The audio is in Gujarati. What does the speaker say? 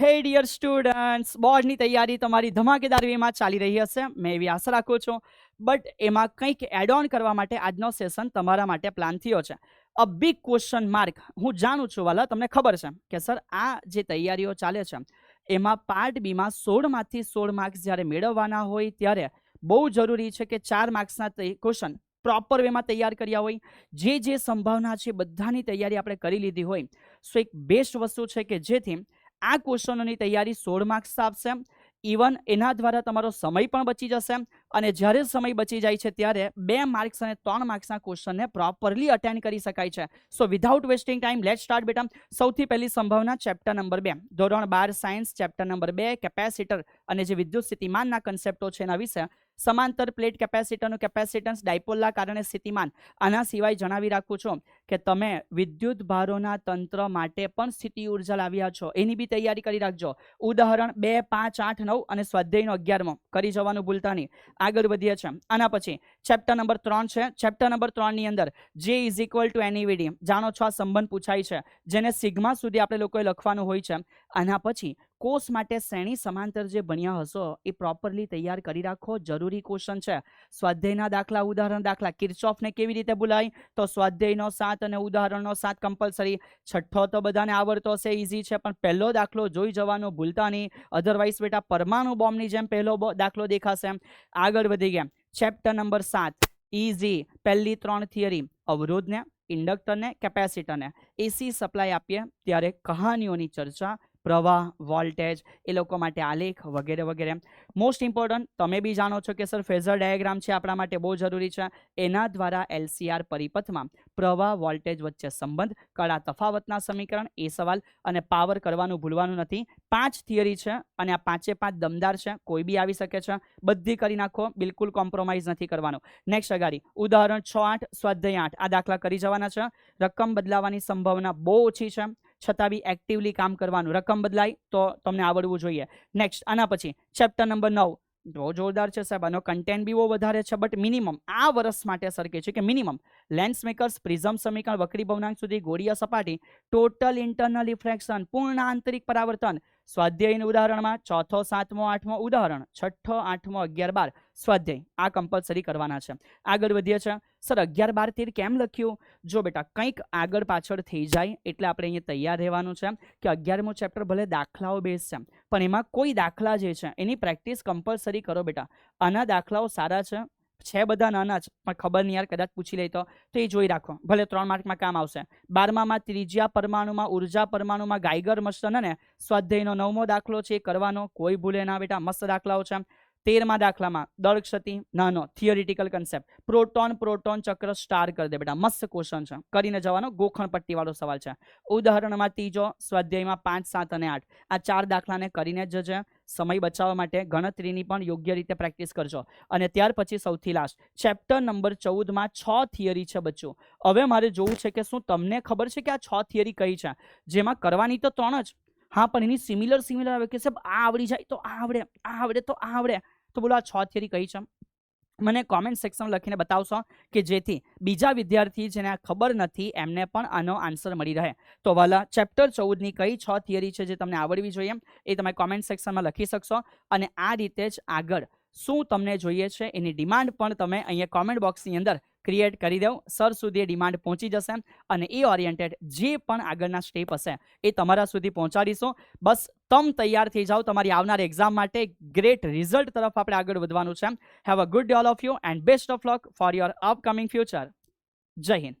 હે ડિયર સ્ટુડન્ટ્સ બોર્ડની તૈયારી તમારી ધમાકેદાર વેમાં ચાલી રહી હશે. મેં એવી આશા રાખું છું. બટ એમાં કંઈક એડ ઓન કરવા માટે આજનો સેશન તમારા માટે પ્લાન થયો છે. અ બિગ ક્વેશ્ચન માર્ક હું જાણું છું, વાલા, તમને ખબર છે કે સર આ જે તૈયારીઓ ચાલે છે, એમાં પાર્ટ બીમાં સોળમાંથી સોળ માર્ક્સ જ્યારે મેળવવાના હોય, ત્યારે બહુ જરૂરી છે કે ચાર માર્ક્સના ક્વેશ્ચન પ્રોપર વેમાં તૈયાર કર્યા હોય. જે જે સંભાવના છે, બધાની તૈયારી આપણે કરી લીધી હોય. સો એક બેસ્ટ વસ્તુ છે કે જેથી આ ક્વેશ્ચનોની તૈયારી સોળ માર્ક્સ આપશે. ઇવન એના દ્વારા તમારો સમય પણ બચી જશે અને જ્યારે સમય બચી જાય છે ત્યારે બે માર્ક્સ અને ત્રણ માર્ક્સના ક્વેશ્ચનને પ્રોપરલી અટેન્ડ કરી શકાય છે. So without wasting time let start બેટા. સૌથી પહેલી સંભાવના ચેપ્ટર નંબર બે. ધોરણ બાર સાયન્સ ચેપ્ટર નંબર બે કેપેસિટર અને જે વિદ્યુત સ્થિતિમાનના કન્સેપ્ટો છે એના વિશે સમાંતર પ્લેટ કેપેસિટરનું કેપેસિટન્સ ડાયપોલના કારણે સ્થિતિમાન. આના સિવાય જણાવી રાખું છું કે તમે વિદ્યુત ભારોના તંત્ર માટે પણ સ્થિતિ ઊર્જા લાવ્યા છો. એની બી તૈયારી કરી રાખજો. ઉદાહરણ બે, પાંચ, આઠ, નવ અને સ્વાધ્યાયનો અગિયારમો. કરી જવાનું ભૂલતા નહીં. આગળ વધીએ છે આના પછી ચેપ્ટર નંબર ત્રણ છે. ચેપ્ટર નંબર ત્રણની અંદર જે ઇઝ ઇક્વલ ટુ એનીવીડી જાણો છો આ સંબંધ પૂછાય છે. જેને સિગ્મા સુધી આપણે લોકોએ લખવાનું હોય છે. આના પછી કોર્સ માટે શ્રેણી સમાંતર જે ભણ્યા હશો, એ પ્રોપરલી તૈયાર કરી રાખો જરૂરી ક્વેશ્ચન છે. સ્વાધ્યાયના દાખલા, ઉદાહરણ દાખલા, કિર્ચોફને કેવી રીતે બોલાય? તો સ્વાધ્યાયનો સાત અને ઉદાહરણનો સાત કમ્પલસરી છઠ્ઠો તો બધાને આવડતો હશે ઇઝી છે, પણ પહેલો દાખલો જોઈ જવાનો ભૂલતા નહીં. અધરવાઇઝ બેટા, પરમાણુ બોમ્બની જેમ પહેલો દાખલો દેખાશે આગળ વધી ગયા. ચેપ્ટર નંબર સાત. ઇઝી પહેલી ત્રણ થિયરી અવરોધને ઇન્ડક્ટરને કેપેસિટરને એસી સપ્લાય આપીએ. ત્યારે કહાનીઓની ચર્ચા પ્રવાહ વોલ્ટેજ એ લોકો માટે આલેખ વગેરે વગેરે. મોસ્ટ ઇમ્પોર્ટન્ટ તમે બી જાણો છો કે સર ફેઝર ડાયાગ્રામ છે આપણા માટે બહુ જરૂરી છે. એના દ્વારા એલસીઆર પરિપથમાં પ્રવાહ વોલ્ટેજ વચ્ચે સંબંધ, કળા તફાવતના સમીકરણ, એ સવાલ અને પાવર કરવાનું ભૂલવાનું નથી. પાંચ થિયરી છે અને આ પાંચે પાંચ દમદાર છે. કોઈ બી આવી શકે છે. બધી કરી નાખો. બિલકુલ કોમ્પ્રોમાઇઝ નથી કરવાનું. નેક્સ્ટ અગાડી. ઉદાહરણ છ આઠ, સ્વાધ્યાય આઠ. આ દાખલા કરી જવાના છે. રકમ બદલાવાની સંભાવના બહુ ઓછી છે. છતાં બી એક્ટિવલી કામ કરવાનું. રકમ બદલાય તો તમને આવડવું જોઈએ. નેક્સ્ટ આના પછી ચેપ્ટર નંબર નવ. બહુ જોરદાર છે સાહેબ. આનો કન્ટેન્ટ બી બહુ વધારે છે બટ મિનિમમ આ વર્ષ માટે સર કહે છે કે મિનિમમ લેન્સ મેકર્સ પ્રિઝમ સમીકરણ, વક્રી ભવનાંક સુધી, ગોળીય સપાટી ટોટલ ઇન્ટરનલ રિફ્રેક્શન પૂર્ણ આંતરિક પરાવર્તન. સ્વાધ્યાયના ઉદાહરણમાં ચોથો, સાતમો, આઠમો ઉદાહરણ, છઠ્ઠો, આઠમો, અગિયાર, બાર. સ્વાધ્યાય. આ કમ્પલસરી કરવાના છે. આગળ વધીએ છે સર, અગિયાર બાર તેર કેમ લખ્યું? જો બેટા, કંઈક આગળ પાછળ થઈ જાય એટલે આપણે અહીંયા તૈયાર રહેવાનું છે કે અગિયારમો ચેપ્ટર ભલે દાખલાઓ બેઝ છે, પણ એમાં કોઈ દાખલા જે છે, એની પ્રેક્ટિસ કમ્પલસરી કરો બેટા. આના દાખલાઓ સારા છે છે બધા નાના જ, પણ ખબર નહીં યાર, કદાચ પૂછી લે તો. તો એ જોઈ રાખો. ભલે ત્રણ માર્કમાં કામ આવશે. બારમામાં ત્રીજા પરમાણુમાં ઊર્જા પરમાણુમાં ગાયગર મસ્તન અને સ્વાધ્યાયનો નવમો દાખલો છે એ કરવાનો. કોઈ ભૂલે ના બેટા, મસ્ત દાખલાઓ છે. તેરમા દાખલામાં દળ ક્ષતિ, નાનો થિયોરિટિકલ કન્સેપ્ટ પ્રોટોન પ્રોટોન ચક્ર સ્ટાર કરી દે બેટા, મસ્ત ક્વેશ્ચન છે. કરીને જવાનો ગોખણ પટ્ટીવાળો સવાલ છે. ઉદાહરણમાં ત્રીજો સ્વાધ્યાયમાં પાંચ, સાત અને આઠ. આ ચાર દાખલાને કરીને જજે સમય બચાવવા માટે ગણતરીની પણ યોગ્ય રીતે પ્રેક્ટિસ કરજો. અને ત્યાર પછી સૌથી લાસ્ટ ચેપ્ટર નંબર ચૌદમાં છ થિયરી છે બચ્ચો. હવે મારે જોવું છે કે શું તમને ખબર છે કે આ છ થિયરી કઈ છે? જેમાં કરવાની તો ત્રણ જ. હા, પણ એની સિમિલર સિમિલર આવે કે સાહેબ, આ આવડી જાય તો આ આવડે આ આવડે તો આ આવડે. તો બોલો, આ છ થિયરી કઈ છે? મને કોમેન્ટ સેક્શન લખીને બતાવશો કે જેથી બીજા વિદ્યાર્થી જેને આ ખબર નથી, એમને પણ આનો આન્સર મળી રહે. તો વાલા ચેપ્ટર ચૌદની કઈ છ થિયરી છે જે તમને આવડવી જોઈએ, એ તમે કોમેન્ટ સેક્શનમાં લખી શકશો. અને આ રીતે જ આગળ શું તમને જોઈએ છે, એની ડિમાન્ડ પણ તમે અહીંયા કોમેન્ટ બોક્સની અંદર ક્રિએટ કરી દો સર સુધી ડિમાન્ડ પહોંચી જશે અને એ ઓરિએન્ટેડ જે પણ આગળના સ્ટેપ હશે એ તમારા સુધી પહોંચાડીશું. બસ તમ તૈયાર થઈ જાઓ. તમારી આવનાર એક્ઝામ માટે ગ્રેટ રિઝલ્ટ તરફ આપણે આગળ વધવાનું છે. Have a good day all of you and best of luck for your upcoming future જય હિન્દ.